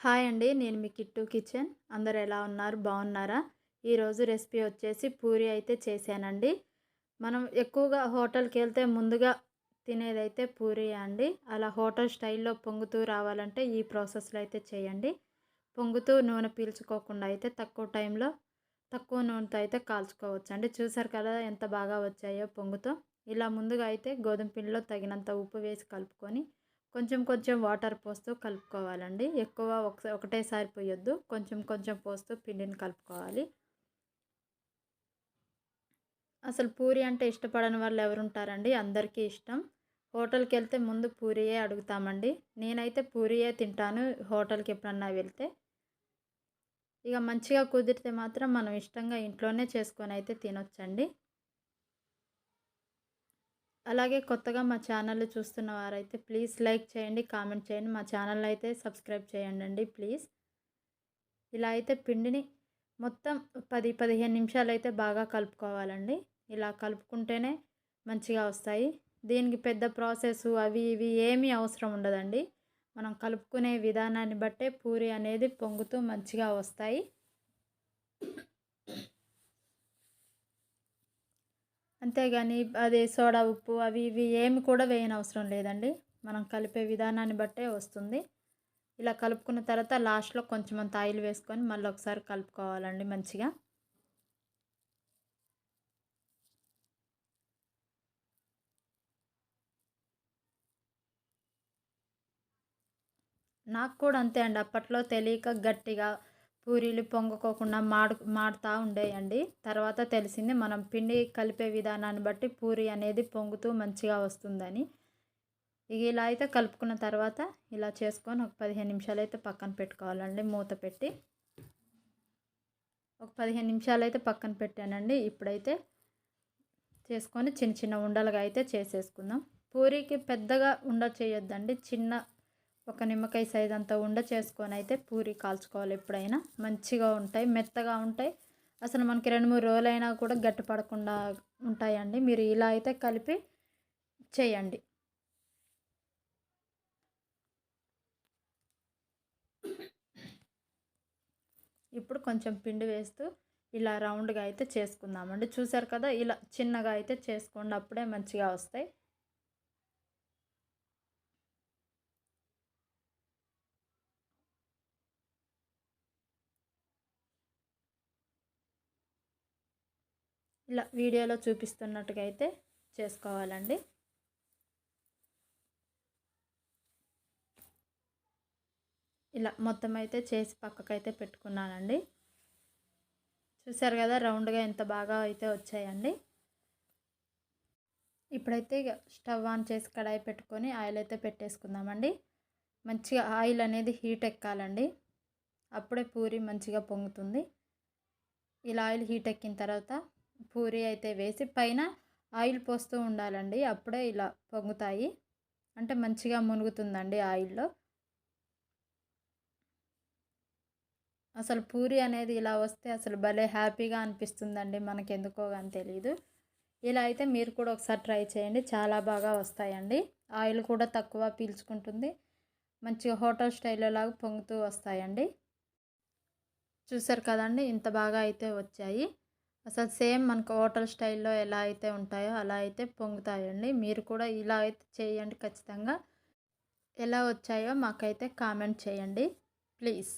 Hi అండి నేను మీ kit kitchen. అందరు ఎలా ఉన్నారు? బాగున్నారా? ఈరోజు రెసిపీ వచ్చేసి పూరి అయితే చేశానండి. మనం ఎక్కువగా హోటల్కి వెళ్తే ముందుగా తినేదైతే పూరి అండి. అలా హోటల్ స్టైల్లో పొంగుతూ రావాలంటే ఈ ప్రాసెస్లో అయితే చేయండి. పొంగుతూ నూనె పీల్చుకోకుండా అయితే తక్కువ టైంలో తక్కువ నూనెతో అయితే కాల్చుకోవచ్చు అండి చూసారు కదా ఎంత బాగా వచ్చాయో పొంగుతో. ఇలా ముందుగా అయితే గోధుమ పిండిలో తగినంత ఉప్పు వేసి కలుపుకొని కొంచెం కొంచెం వాటర్ పోస్తూ కలుపుకోవాలండి. ఎక్కువ ఒకసారి ఒకటేసారి పోయొద్దు. కొంచెం కొంచెం పోస్తూ పిండిని కలుపుకోవాలి. అసలు పూరి అంటే ఇష్టపడని వాళ్ళు ఎవరుంటారండి? అందరికీ ఇష్టం. హోటల్కి వెళ్తే ముందు పూరియే అడుగుతామండి. నేనైతే పూరియే తింటాను హోటల్కి ఎప్పుడన్నా వెళ్తే. ఇక మంచిగా కుదిరితే మాత్రం మనం ఇష్టంగా ఇంట్లోనే చేసుకొని అయితే తినొచ్చండి. అలాగే కొత్తగా మా ఛానల్ చూస్తున్న వారైతే ప్లీజ్ లైక్ చేయండి కామెంట్ చేయండి. మా ఛానల్ అయితే సబ్స్క్రైబ్ చేయండి అండి ప్లీజ్. ఇలా అయితే పిండిని మొత్తం పది పదిహేను నిమిషాలు అయితే బాగా కలుపుకోవాలండి. ఇలా కలుపుకుంటేనే మంచిగా వస్తాయి. దీనికి పెద్ద ప్రాసెస్ అవి ఇవి ఏమీ అవసరం ఉండదండి. మనం కలుపుకునే విధానాన్ని బట్టే పూరి అనేది పొంగుతూ మంచిగా వస్తాయి. అంతేగాని అది సోడా ఉప్పు అవి ఇవి ఏమి కూడా వేయని అవసరం లేదండి. మనం కలిపే విధానాన్ని బట్టే వస్తుంది. ఇలా కలుపుకున్న తర్వాత లాస్ట్లో కొంచెం అంత ఆయిల్ వేసుకొని మళ్ళీ ఒకసారి కలుపుకోవాలండి మంచిగా. నాకు కూడా అంతే అండి. అప్పట్లో తెలియక గట్టిగా పూరీలు పొంగకోకుండా మాడు మాడుతూ ఉండేయండి. తర్వాత తెలిసింది మనం పిండి కలిపే విధానాన్ని బట్టి పూరి అనేది పొంగుతూ మంచిగా వస్తుందని. ఇక ఇలా అయితే కలుపుకున్న తర్వాత ఇలా చేసుకొని ఒక పదిహేను నిమిషాలు అయితే పక్కన పెట్టుకోవాలండి మూత పెట్టి. ఒక పదిహేను నిమిషాలు అయితే పక్కన పెట్టానండి. ఇప్పుడైతే చేసుకొని చిన్న చిన్న ఉండలుగా అయితే చేసేసుకుందాం. పూరికి పెద్దగా ఉండ చేయొద్దండి. చిన్న ఒక నిమ్మకాయ సైజ్ అంతా ఉండ చేసుకొని అయితే పూరి కాల్చుకోవాలి ఎప్పుడైనా. మంచిగా ఉంటాయి మెత్తగా ఉంటాయి. అసలు మనకి రెండు మూడు రోజులైనా కూడా గట్టి పడకుండా ఉంటాయండి. మీరు ఇలా అయితే కలిపి చేయండి. ఇప్పుడు కొంచెం పిండి వేస్తూ ఇలా రౌండ్గా అయితే చేసుకుందామండి. చూసారు కదా ఇలా చిన్నగా అయితే చేసుకోండి అప్పుడే మంచిగా వస్తాయి. ఇలా వీడియోలో చూపిస్తున్నట్టుగా అయితే చేసుకోవాలండి. ఇలా మొత్తం అయితే చేసి పక్కకైతే పెట్టుకున్నానండి. చూసారు కదా రౌండ్గా ఎంత బాగా అయితే వచ్చాయండి. ఇప్పుడైతే ఇక స్టవ్ ఆన్ చేసి కడాయి పెట్టుకొని ఆయిల్ అయితే పెట్టేసుకుందామండి. మంచిగా ఆయిల్ అనేది హీట్ ఎక్కాలండి. అప్పుడే పూరి మంచిగా పొంగుతుంది. ఇలా ఆయిల్ హీట్ ఎక్కిన తర్వాత పూరి అయితే వేసి పైన ఆయిల్ పోస్తూ ఉండాలండి. అప్పుడే ఇలా పొంగుతాయి. అంటే మంచిగా మునుగుతుందండి ఆయిల్లో. అసలు పూరి అనేది ఇలా వస్తే అసలు భలే హ్యాపీగా అనిపిస్తుందండి. మనకి ఎందుకో కానీ తెలియదు ఇలా అయితే మీరు కూడా ఒకసారి ట్రై చేయండి. చాలా బాగా వస్తాయండి. ఆయిల్ కూడా తక్కువ పీల్చుకుంటుంది. మంచిగా హోటల్ స్టైల్లో లాగా పొంగుతూ వస్తాయండి. చూసారు కదండి? ఇంత బాగా అయితే వచ్చాయి. అసలు సేమ్ మనకు హోటల్ స్టైల్లో ఎలా అయితే ఉంటాయో అలా అయితే పొంగుతాయండి. మీరు కూడా ఇలా అయితే చేయండి ఖచ్చితంగా. ఎలా వచ్చాయో మాకైతే కామెంట్ చేయండి. ప్లీజ్.